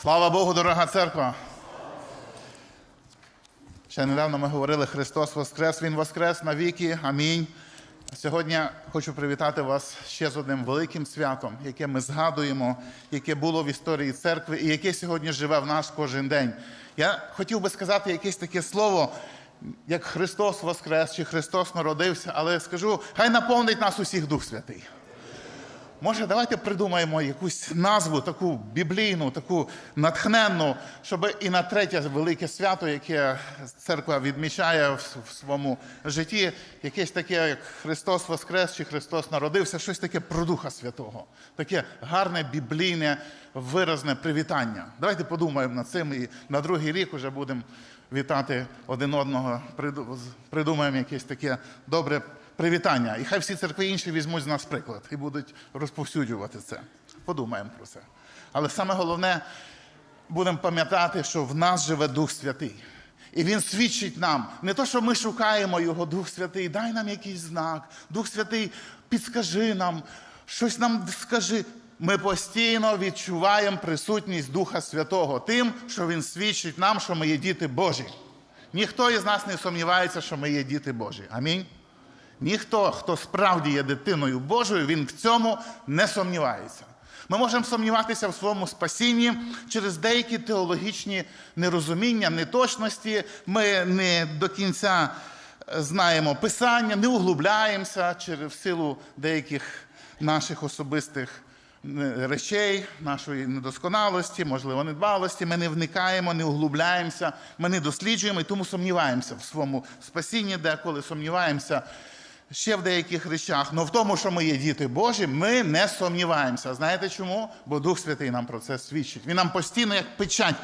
Слава Богу, дорога церква! Ще недавно ми говорили Христос Воскрес, Він Воскрес навіки. Амінь. Сьогодні хочу привітати вас ще з одним великим святом, яке ми згадуємо, яке було в історії церкви і яке сьогодні живе в нас кожен день. Я хотів би сказати якесь таке слово, як Христос Воскрес чи Христос народився, але скажу, хай наповнить нас усіх Дух Святий. Може, давайте придумаємо якусь назву, таку біблійну, таку натхненну, щоб і на третє велике свято, яке церква відмічає в своєму житті, якесь таке, як Христос Воскрес чи Христос народився, щось таке про Духа Святого, таке гарне біблійне, виразне привітання. Давайте подумаємо над цим і на другий рік вже будемо вітати один одного, придумаємо якесь таке добре привітання. І хай всі церкви інші візьмуть з нас приклад і будуть розповсюджувати це. Подумаємо про це. Але саме головне, будемо пам'ятати, що в нас живе Дух Святий. І Він свідчить нам не то, що ми шукаємо Його, Дух Святий, дай нам якийсь знак, Дух Святий, підскажи нам, щось нам скажи. Ми постійно відчуваємо присутність Духа Святого тим, що Він свідчить нам, що ми є діти Божі. Ніхто із нас не сумнівається, що ми є діти Божі. Амінь. Ніхто, хто справді є дитиною Божою, він в цьому не сумнівається. Ми можемо сумніватися в своєму спасінні через деякі теологічні нерозуміння, неточності. Ми не до кінця е, знаємо Писання, не углубляємося через силу деяких наших особистих е, речей, нашої недосконалості, можливо, недбалості. Ми не вникаємо, не углубляємося, ми не досліджуємо і тому сумніваємося в своєму спасінні, деколи сумніваємося ще в деяких речах. Але в тому, що ми є діти Божі, ми не сумніваємося. Знаєте чому? Бо Дух Святий нам про це свідчить. Він нам постійно, як печать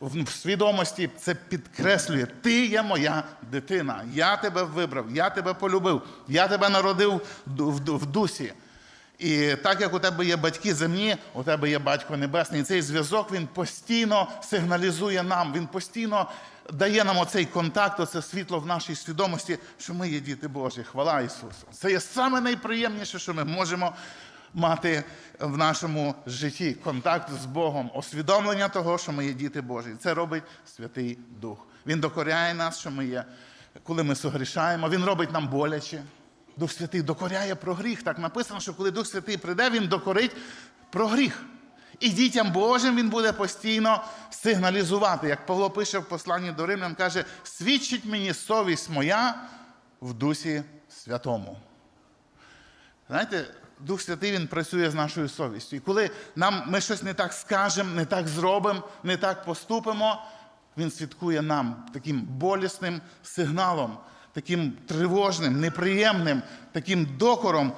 в свідомості, це підкреслює. Ти є моя дитина. Я тебе вибрав, я тебе полюбив, я тебе народив в- дусі. І так як у тебе є батьки земні, у тебе є батько небесний. І цей зв'язок він постійно сигналізує нам, він постійно дає нам оцей контакт, оце світло в нашій свідомості, що ми є діти Божі. Хвала Ісусу. Це є саме найприємніше, що ми можемо мати в нашому житті контакт з Богом, освідомлення того, що ми є діти Божі. Це робить Святий Дух. Він докоряє нас, що ми є, коли ми согрішаємо, Він робить нам боляче. Дух Святий докоряє про гріх. Так написано, що коли Дух Святий прийде, Він докорить про гріх. І дітям Божим він буде постійно сигналізувати. Як Павло пише в посланні до Римлян, каже: свідчить мені совість моя в Дусі Святому. Знаєте, Дух Святий він працює з нашою совістю. І коли нам ми щось не так скажемо, не так зробимо, не так поступимо, він свідкує нам таким болісним сигналом, таким тривожним, неприємним, таким докором,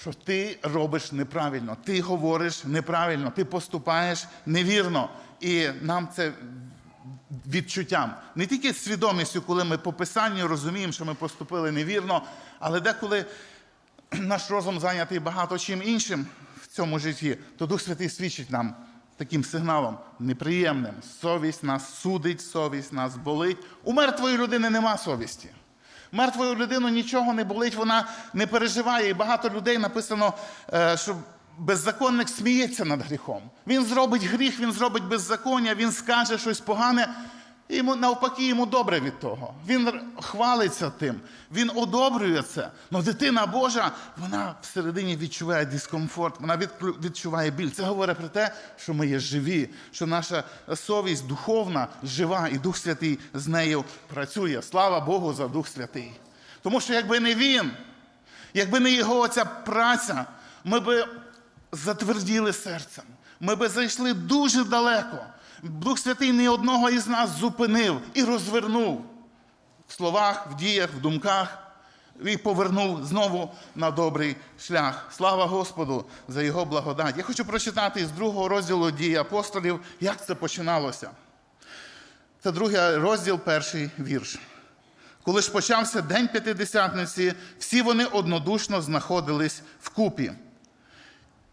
що ти робиш неправильно, ти говориш неправильно, ти поступаєш невірно. І нам це відчуттям. Не тільки свідомістю, коли ми по писанню розуміємо, що ми поступили невірно, але деколи наш розум зайнятий багато чим іншим в цьому житті, то Дух Святий свідчить нам таким сигналом неприємним. Совість нас судить, совість нас болить. У мертвої людини нема совісті. Мертвою людину нічого не болить, вона не переживає. І багато людей написано, е, що беззаконник сміється над гріхом. Він зробить гріх, він зробить беззаконня, він скаже щось погане. І йому навпаки, йому добре від того. Він хвалиться тим, він одобрює це. Але дитина Божа, вона всередині відчуває дискомфорт, вона відчуває біль. Це говорить про те, що ми є живі, що наша совість духовна, жива, і Дух Святий з нею працює. Слава Богу за Дух Святий. Тому що якби не він, якби не його оця праця, ми би затверділи серцем. Ми би зайшли дуже далеко. Дух Святий ні одного із нас зупинив і розвернув в словах, в діях, в думках і повернув знову на добрий шлях. Слава Господу за його благодать. Я хочу прочитати з другого розділу дії апостолів, як це починалося. Це другий розділ, перший вірш. Коли ж почався день п'ятидесятниці, всі вони однодушно знаходились вкупі.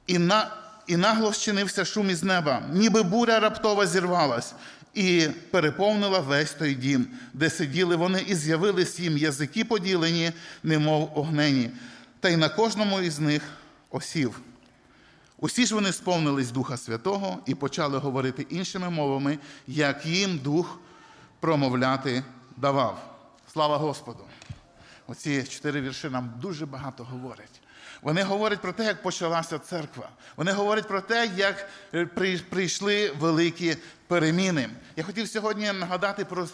І, на, і нагло вчинився шум із неба, ніби буря раптово зірвалась, і переповнила весь той дім, де сиділи вони, і з'явились їм язики поділені, немов огнені, та й на кожному із них осів. Усі ж вони сповнились Духа Святого і почали говорити іншими мовами, як їм Дух промовляти давав. Слава Господу! Оці чотири вірші нам дуже багато говорять. Вони говорять про те, як почалася церква. Вони говорять про те, як е, прийшли великі переміни. Я хотів сьогодні нагадати про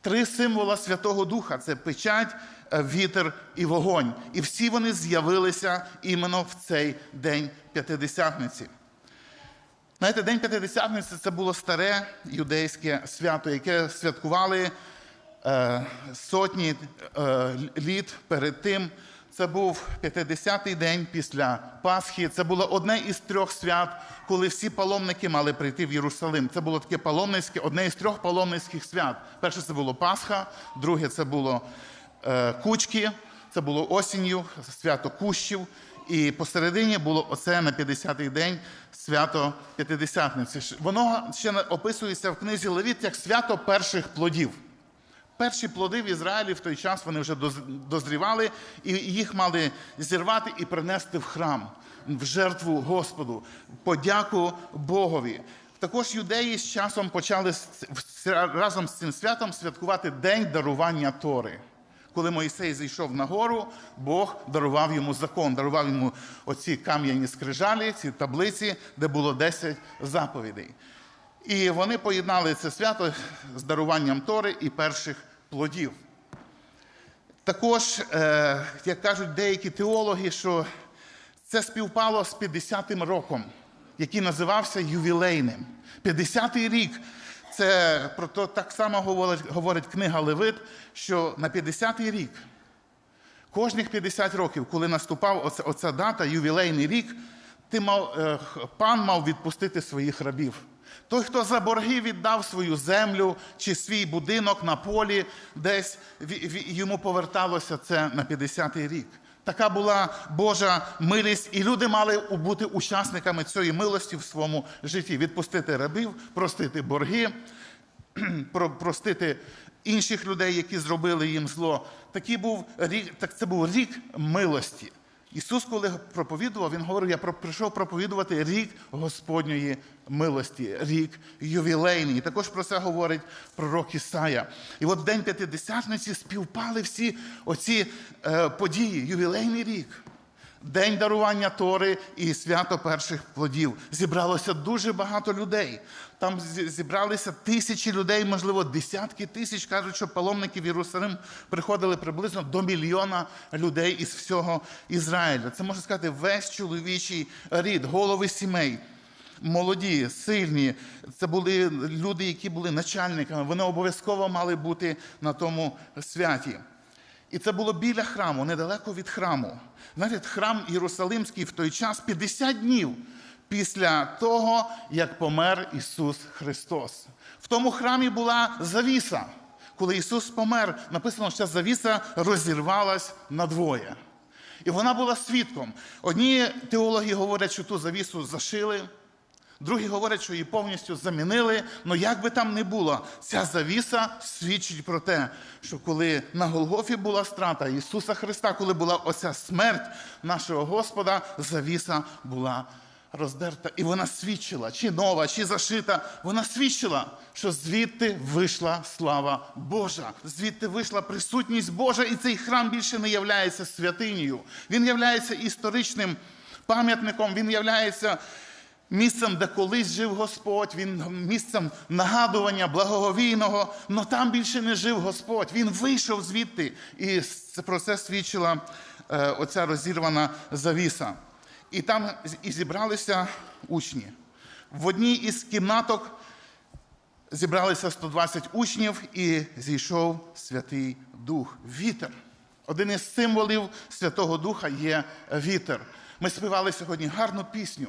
три символа Святого Духа: це печать, е, вітер і вогонь. І всі вони з'явилися іменно в цей день П'ятидесятниці. Знаєте, День П'ятидесятниці це було старе юдейське свято, яке святкували е, сотні е, літ перед тим. Це був 50-й день після Пасхи. Це було одне із трьох свят, коли всі паломники мали прийти в Єрусалим. Це було таке паломницьке, одне із трьох паломницьких свят. Перше це було Пасха, друге це було е, Кучки, це було осінню, свято Кущів. І посередині було оце на 50-й день свято П'ятидесятниці. Воно ще описується в книзі Левіт як свято перших плодів. Перші плоди в Ізраїлі в той час вони вже дозрівали, і їх мали зірвати і принести в храм, в жертву Господу, подяку Богові. Також юдеї з часом почали разом з цим святом святкувати День дарування Тори. Коли Моїсей зійшов на гору, Бог дарував йому закон, дарував йому оці кам'яні скрижалі, ці таблиці, де було 10 заповідей. І вони поєднали це свято з даруванням Тори і перших плодів. Також, е, як кажуть деякі теологи, що це співпало з 50-м роком, який називався ювілейним. 50-й рік. Це про то так само говорить, говорить книга Левит, що на 50-й рік, кожних 50 років, коли наступав оця, оця дата, ювілейний рік, ти мав, е, пан мав відпустити своїх рабів. Той, хто за борги віддав свою землю чи свій будинок на полі, десь йому поверталося це на 50-й рік. Така була Божа милість, і люди мали бути учасниками цієї милості в своєму житті: відпустити рабів, простити борги, про- простити інших людей, які зробили їм зло. Такий був рік, так це був рік милості. Ісус, коли проповідував, Він говорив, я прийшов проповідувати рік Господньої милості, рік ювілейний. І також про це говорить пророк Ісая. І от в День П'ятидесятниці співпали всі оці е, події, ювілейний рік. День дарування Тори і свято перших плодів. Зібралося дуже багато людей. Там зібралися тисячі людей, можливо, десятки тисяч. Кажуть, що паломники в Єрусалим приходили приблизно до мільйона людей із всього Ізраїля. Це можна сказати весь чоловічий рід, голови сімей. Молоді, сильні, це були люди, які були начальниками. Вони обов'язково мали бути на тому святі. І це було біля храму, недалеко від храму. Навіть храм Єрусалимський в той час 50 днів після того, як помер Ісус Христос. В тому храмі була завіса. Коли Ісус помер, написано, що завіса розірвалась надвоє. І вона була свідком. Одні теологи говорять, що ту завісу зашили, Другі говорять, що її повністю замінили. але як би там не було, ця завіса свідчить про те, що коли на Голгофі була страта Ісуса Христа, коли була оця смерть нашого Господа, завіса була роздерта. І вона свідчила, чи нова, чи зашита, вона свідчила, що звідти вийшла слава Божа, звідти вийшла присутність Божа, і цей храм більше не являється святинею. Він являється історичним пам'ятником, він являється місцем, де колись жив Господь, він місцем нагадування благоговійного, але там більше не жив Господь. Він вийшов звідти, і про це свідчила е, оця розірвана завіса. І там і зібралися учні. В одній із кімнаток зібралися 120 учнів, і зійшов Святий Дух. Вітер. Один із символів Святого Духа є вітер. Ми співали сьогодні гарну пісню.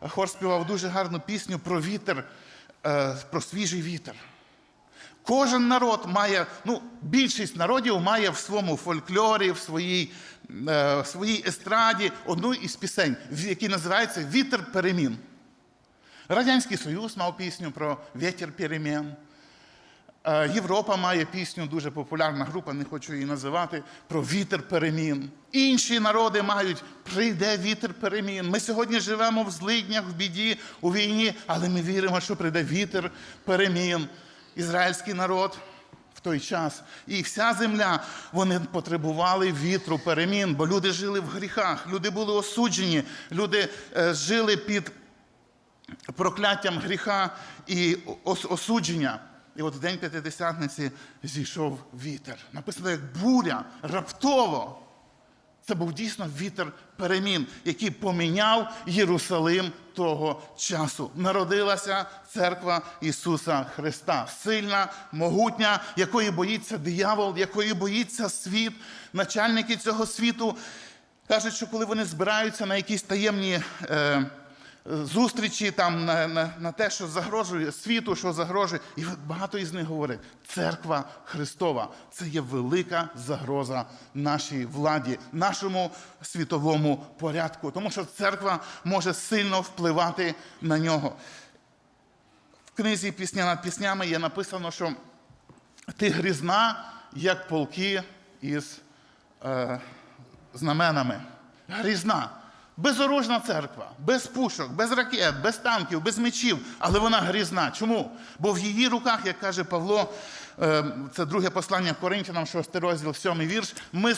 Хор співав дуже гарну пісню про вітер, е, про свіжий вітер. Кожен народ має, ну, більшість народів має в своєму фольклорі, в своїй, е, своїй естраді одну із пісень, в- називається Вітер перемін. Радянський Союз мав пісню про вітер перемін. Е, Європа має пісню, дуже популярна група, не хочу її називати, про вітер перемін. Інші народи мають прийде вітер перемін. Ми сьогодні живемо в злиднях, в біді, у війні, але ми віримо, що прийде вітер перемін. Ізраїльський народ в той час. І вся земля вони потребували вітру перемін, бо люди жили в гріхах, люди були осуджені, люди е, жили під прокляттям гріха і осудження. І от в день п'ятидесятниці зійшов вітер. Написано як буря, раптово. Це був дійсно вітер перемін, який поміняв Єрусалим того часу. Народилася церква Ісуса Христа, сильна, могутня, якої боїться диявол, якої боїться світ. Начальники цього світу кажуть, що коли вони збираються на якісь таємні. Е, зустрічі там на, на, на те, що загрожує світу, що загрожує. І багато із них говорить: церква Христова це є велика загроза нашій владі, нашому світовому порядку, тому що церква може сильно впливати на нього. В книзі Пісня над піснями є написано, що ти грізна, як полки із е, знаменами. Грізна. Безоружна церква, без пушок, без ракет, без танків, без мечів, але вона грізна. Чому? Бо в її руках, як каже Павло, е, це друге послання Коринтянам, 6 розділ, 7 вірш, ми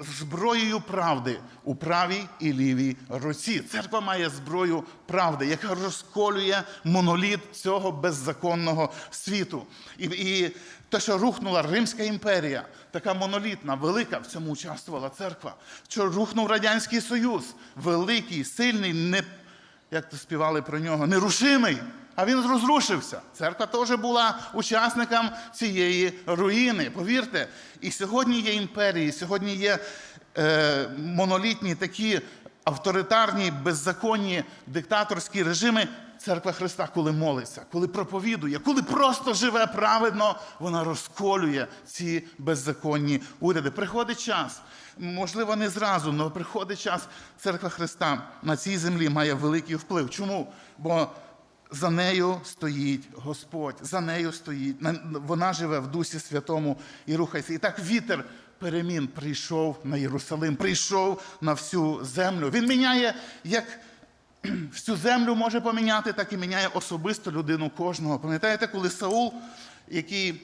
зброєю правди у правій і лівій руці. Церква має зброю правди, яка розколює моноліт цього беззаконного світу. І, і те, що рухнула Римська імперія, така монолітна, велика, в цьому участвувала церква. Що рухнув Радянський Союз, великий, сильний, не, як то співали про нього, нерушимий. А він розрушився. Церква теж була учасником цієї руїни. Повірте, і сьогодні є імперії, сьогодні є е, монолітні такі авторитарні, беззаконні диктаторські режими. Церква Христа, коли молиться, коли проповідує, коли просто живе праведно, вона розколює ці беззаконні уряди. Приходить час, можливо, не зразу, але приходить час. Церква Христа на цій землі має великий вплив. Чому? Бо за нею стоїть Господь, за нею стоїть. Вона живе в Дусі Святому і рухається. І так вітер перемін прийшов на Єрусалим, прийшов на всю землю. Він міняє як всю землю може поміняти, так і міняє особисто людину кожного. Пам'ятаєте, коли Саул, який,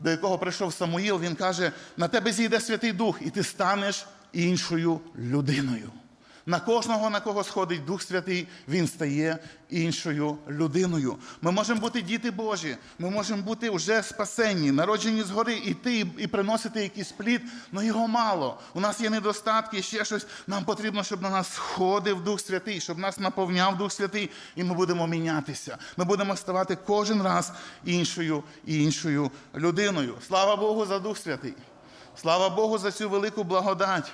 до якого прийшов Самуїл, він каже: на тебе зійде Святий Дух, і ти станеш іншою людиною. На кожного, на кого сходить Дух Святий, він стає іншою людиною. Ми можемо бути діти Божі, ми можемо бути вже спасенні, народжені згори, іти і, приносити якийсь плід, але його мало. У нас є недостатки, ще щось. Нам потрібно, щоб на нас сходив Дух Святий, щоб нас наповняв Дух Святий, і ми будемо мінятися. Ми будемо ставати кожен раз іншою і іншою людиною. Слава Богу за Дух Святий. Слава Богу за цю велику благодать.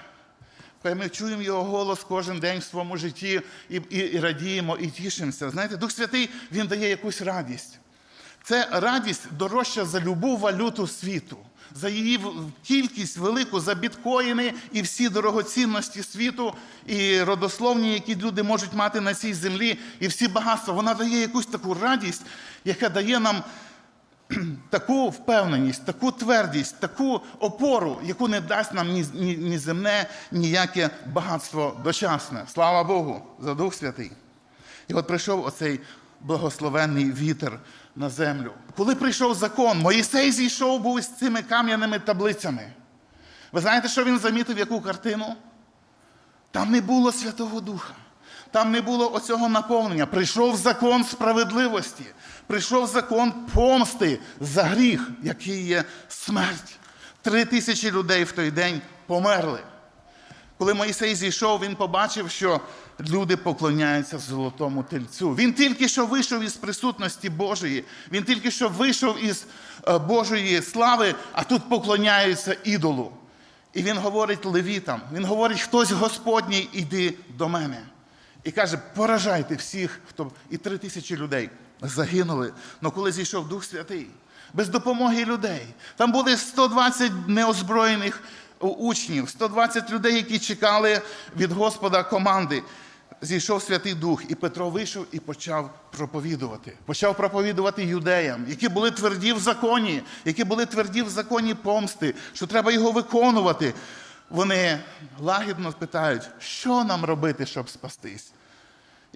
Хай ми чуємо його голос кожен день в своєму житті і, і, і радіємо, і тішимося. Знаєте, Дух Святий він дає якусь радість. Це радість дорожча за любу валюту світу, за її кількість велику, за біткоїни і всі дорогоцінності світу, і родословні, які люди можуть мати на цій землі, і всі багатства. Вона дає якусь таку радість, яка дає нам таку впевненість, таку твердість, таку опору, яку не дасть нам ні, ні, ні земне, ніяке багатство дочасне. Слава Богу, за Дух Святий. І от прийшов оцей благословенний вітер на землю. Коли прийшов закон, Моїсей зійшов був із цими кам'яними таблицями. Ви знаєте, що він замітив, яку картину? Там не було Святого Духа. Там не було оцього наповнення. Прийшов закон справедливості, прийшов закон помсти за гріх, який є смерть. Три тисячі людей в той день померли. Коли Моїсей зійшов, він побачив, що люди поклоняються золотому тельцю. Він тільки що вийшов із присутності Божої, він тільки що вийшов із е, Божої слави, а тут поклоняються ідолу. І він говорить левітам, він говорить, хтось Господній, іди до мене. І каже, поражайте всіх, хто і три тисячі людей загинули. Але коли зійшов Дух Святий, без допомоги людей, там були 120 неозброєних учнів, 120 людей, які чекали від Господа команди. зійшов Святий Дух, і Петро вийшов і почав проповідувати. Почав проповідувати юдеям, які були тверді в законі, які були тверді в законі помсти, що треба його виконувати. Вони лагідно питають, що нам робити, щоб спастись.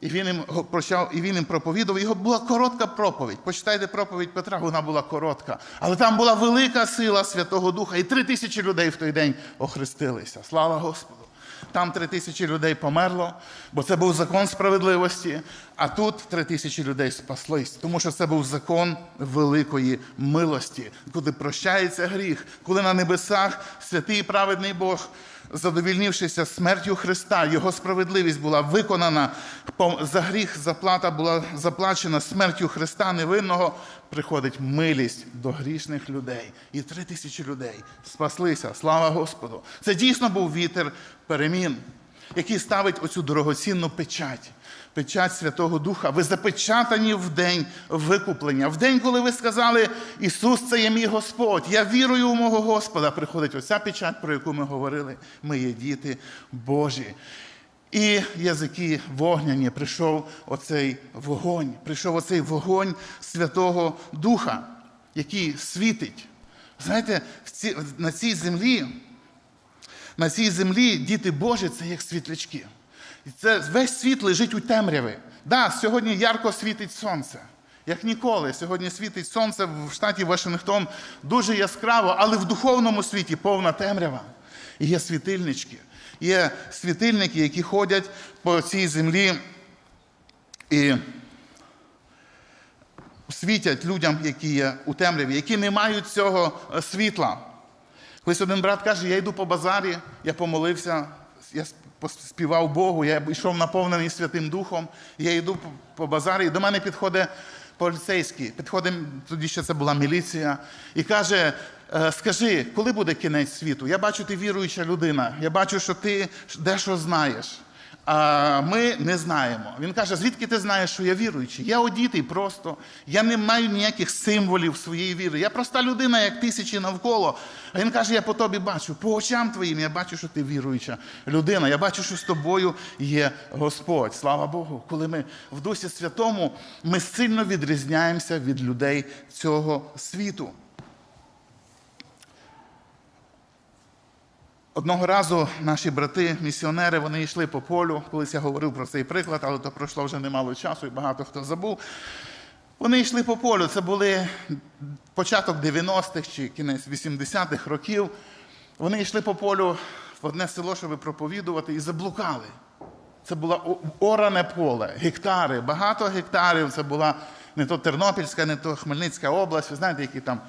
І він їм прощав, і він їм проповідував. Його була коротка проповідь. Почитайте проповідь Петра, вона була коротка. Але там була велика сила Святого Духа, і три тисячі людей в той день охрестилися. Слава Господу! Там три тисячі людей померло, бо це був закон справедливості, а тут три тисячі людей спаслись, тому що це був закон великої милості, куди прощається гріх, коли на небесах святий праведний Бог задовільнившися смертю Христа, Його справедливість була виконана, за гріх заплата була заплачена смертю Христа невинного, приходить милість до грішних людей. І три тисячі людей спаслися. Слава Господу! Це дійсно був вітер перемін, який ставить оцю дорогоцінну печать. Печать Святого Духа. Ви запечатані в день викуплення. В день, коли ви сказали, Ісус, це є мій Господь, я вірую в мого Господа. Приходить оця печать, про яку ми говорили. Ми є діти Божі. І язики вогняні, прийшов оцей вогонь, прийшов оцей вогонь Святого Духа, який світить. Знаєте, на цій землі на цій землі діти Божі це як світлячки. І це весь світ лежить у темряві. Да, сьогодні ярко світить сонце. Як ніколи, сьогодні світить сонце в штаті Вашингтон дуже яскраво, але в духовному світі повна темрява. І є світильнички. Є світильники, які ходять по цій землі і світять людям, які є у темряві, які не мають цього е, світла. Колись один брат каже, я йду по базарі, я помолився, я співав Богу, я йшов наповнений Святим Духом, я йду по- по базарі, і до мене підходить поліцейський, підходить, тоді ще це була міліція, і каже, «Е, скажи, коли буде кінець світу? Я бачу, ти віруюча людина, я бачу, що ти дещо знаєш. Ми не знаємо. Він каже: звідки ти знаєш, що я віруючий? Я одітий просто. Я не маю ніяких символів своєї віри. Я проста людина, як тисячі навколо. А він каже: я по тобі бачу, по очам твоїм, я бачу, що ти віруюча людина. Я бачу, що з тобою є Господь. Слава Богу. Коли ми в Дусі Святому, ми сильно відрізняємося від людей цього світу. Одного разу наші брати, місіонери, вони йшли по полю. Колись я говорив про цей приклад, але то пройшло вже немало часу, і багато хто забув. Вони йшли по полю. Це були початок 90-х чи кінець 80-х років. Вони йшли по полю в одне село, щоб проповідувати, і заблукали. Це було оране поле, гектари, багато гектарів. Це була не то Тернопільська, не то Хмельницька область. Ви знаєте, які там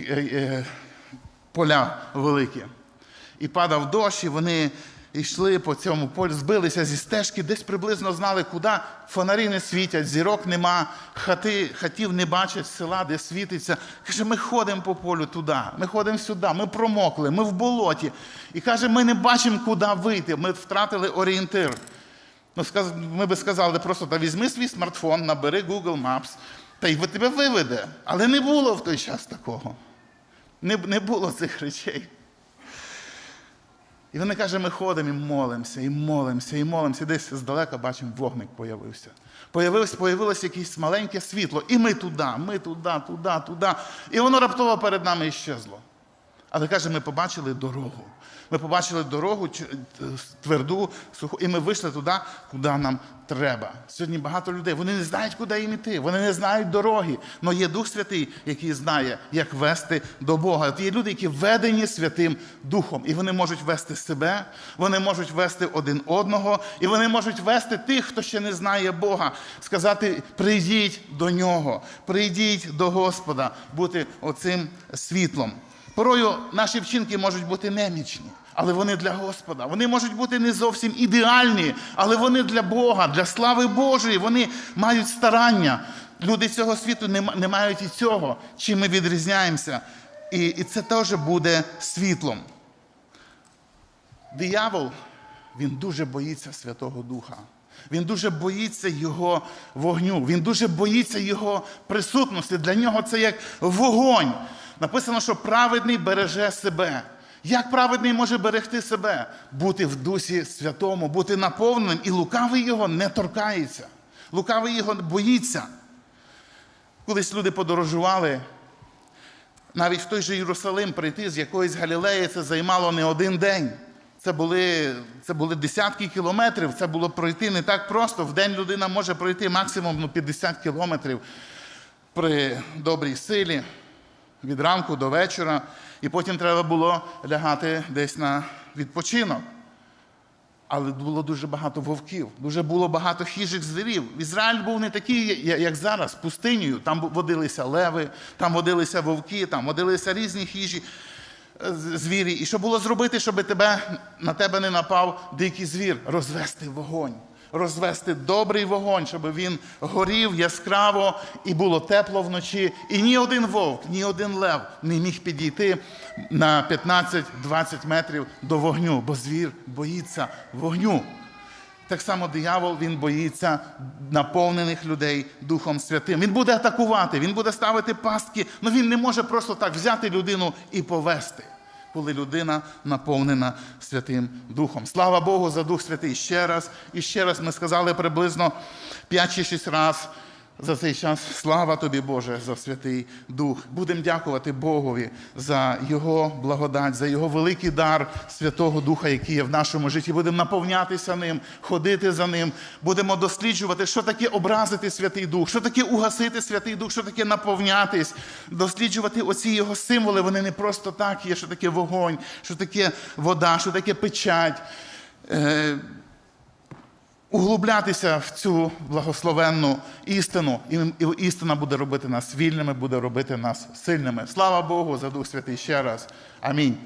е, е, поля великі. І падав дощ, і вони йшли по цьому полю, збилися зі стежки, десь приблизно знали, куди. Фонарі не світять, зірок нема, хати, хатів не бачать села, де світиться. Каже, ми ходимо по полю туди, ми ходимо сюди, ми промокли, ми в болоті. І каже, ми не бачимо, куди вийти. Ми втратили орієнтир. Ну, ми би сказали просто, та візьми свій смартфон, набери Google Maps, та й тебе виведе. Але не було в той час такого. Не, не було цих речей. І вони каже, ми ходимо і молимося, і молимося, і молимося. І десь здалека бачимо, вогник появився. Появилось, появилось якесь маленьке світло. І ми туди, ми туди, туди, туди. І воно раптово перед нами іщезло. Але каже, ми побачили дорогу. Ми побачили дорогу е, тверду, суху, і ми вийшли туди, куди нам треба. Сьогодні багато людей. Вони не знають, куди їм іти, вони не знають дороги. Але є Дух Святий, який знає, як вести до Бога. От є люди, які ведені Святим Духом, і вони можуть вести себе, вони можуть вести один одного, і вони можуть вести тих, хто ще не знає Бога, сказати: прийдіть до нього, прийдіть до Господа, бути оцим світлом. Порою наші вчинки можуть бути немічні, але вони для Господа. Вони можуть бути не зовсім ідеальні, але вони для Бога, для слави Божої. Вони мають старання. Люди цього світу не, мають і цього, чим ми відрізняємося. І, і це теж буде світлом. Диявол, він дуже боїться Святого Духа. Він дуже боїться його вогню. Він дуже боїться його присутності. Для нього це як вогонь. Написано, що праведний береже себе. Як праведний може берегти себе, бути в дусі святому, бути наповненим, і лукавий його не торкається. Лукавий його боїться. Колись люди подорожували, навіть в той же Єрусалим прийти з якоїсь Галілеї це займало не один день. Це були, це були десятки кілометрів, це було пройти не так просто. В день людина може пройти максимум ну, 50 кілометрів при добрій силі від ранку до вечора, і потім треба було лягати десь на відпочинок. Але було дуже багато вовків, дуже було багато хижих звірів. Ізраїль був не такий, як зараз, пустинею. Там водилися леви, там водилися вовки, там водилися різні хижі е, звірі. І що було зробити, щоб тебе, на тебе не напав дикий звір? Розвести вогонь. Розвести добрий вогонь, щоб він горів яскраво і було тепло вночі. І ні один вовк, ні один лев не міг підійти на 15-20 метрів до вогню, бо звір боїться вогню. Так само диявол він боїться наповнених людей Духом Святим. Він буде атакувати, він буде ставити пастки, але він не може просто так взяти людину і повести, коли людина наповнена Святим Духом. Слава Богу за Дух Святий. Ще раз і ще раз ми сказали приблизно 5 чи 6 разів за цей час. Слава тобі, Боже, за Святий Дух. Будемо дякувати Богові за Його благодать, за Його великий дар Святого Духа, який є в нашому житті. Будемо наповнятися ним, ходити за ним. Будемо досліджувати, що таке образити Святий Дух, що таке угасити Святий Дух, що таке наповнятись, досліджувати оці його символи. Вони не просто так є, що таке вогонь, що таке вода, що таке печать. Углублятися в цю благословенну істину, і істина буде робити нас вільними, буде робити нас сильними. Слава Богу за Дух Святий ще раз. Амінь.